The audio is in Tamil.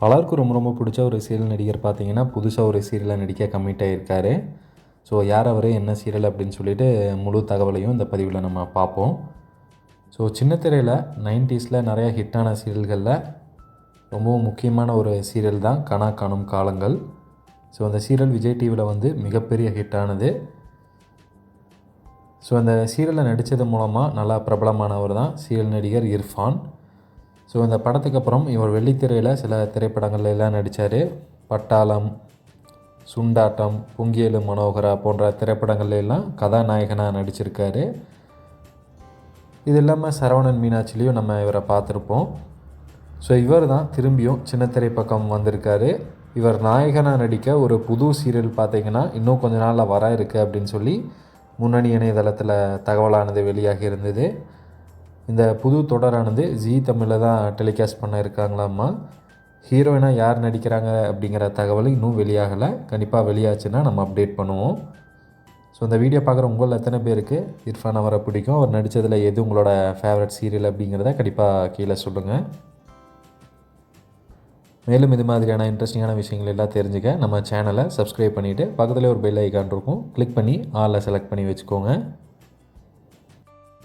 பலருக்கும் ரொம்ப ரொம்ப பிடிச்ச ஒரு சீரியல் நடிகர் பார்த்தீங்கன்னா புதுசாக ஒரு சீரியலில் நடிக்க கம்மிட்டாக ஆகியிருக்காரு ஸோ யார் அவர் என்ன சீரியல் அப்படின்னு சொல்லிட்டு முழு தகவலையும் இந்த பதிவில் நம்ம பார்ப்போம். ஸோ சின்ன திரையில் நைன்டிஸில் நிறையா ஹிட்டான சீரியல்களில் ரொம்பவும் முக்கியமான ஒரு சீரியல் தான் கனா காணும் காலங்கள். ஸோ அந்த சீரியல் விஜய் டிவியில் வந்து மிகப்பெரிய ஹிட்டானது ஸோ அந்த சீரியலில் நடித்தது மூலமாக நல்லா பிரபலமானவர் தான் சீரியல் நடிகர் இர்ஃபான். ஸோ இந்த படத்துக்கு அப்புறம் இவர் வெள்ளித்திரையில் சில திரைப்படங்கள் எல்லாம் நடித்தார் பட்டாளம் சுண்டாட்டம் பொங்கியலு மனோகரா போன்ற திரைப்படங்கள்ல எல்லாம் கதாநாயகனாக நடிச்சிருக்காரு. இது இல்லாமல் சரவணன் மீனாட்சிலையும் நம்ம இவரை பார்த்துருப்போம். ஸோ இவர் தான் திரும்பியும் சின்னத்திரை பக்கம் வந்திருக்காரு. இவர் நாயகனாக நடிக்க ஒரு புது சீரியல் பார்த்தீங்கன்னா இன்னும் கொஞ்ச நாளில் வர இருக்குது அப்படின்னு சொல்லி முன்னணி இணையதளத்தில் தகவலானது வெளியாகி இருந்தது. இந்த புது தொடரானது ஜி தமிழில் தான் டெலிகாஸ்ட் பண்ண இருக்காங்களாம்மா ஹீரோயினாக யார் நடிக்கிறாங்க அப்படிங்கிற தகவல் இன்னும் வெளியாகலை. கண்டிப்பாக வெளியாச்சுன்னா நம்ம அப்டேட் பண்ணுவோம். ஸோ இந்த வீடியோ பார்க்குற உங்களில் எத்தனை பேருக்கு இர்ஃபான் அவரை பிடிக்கும். அவர் நடித்ததில் எது உங்களோட ஃபேவரட் சீரியல் அப்படிங்கிறத கண்டிப்பாக கீழே சொல்லுங்கள் மேலும் இது மாதிரியான இன்ட்ரெஸ்டிங்கான விஷயங்கள் எல்லாம் தெரிஞ்சுக்க நம்ம சேனலை சப்ஸ்கிரைப் பண்ணிவிட்டு பக்கத்துலேயே ஒரு பெல் ஐக்கான் இருக்கும். கிளிக் பண்ணி ஆளில் செலக்ட் பண்ணி வச்சுக்கோங்க.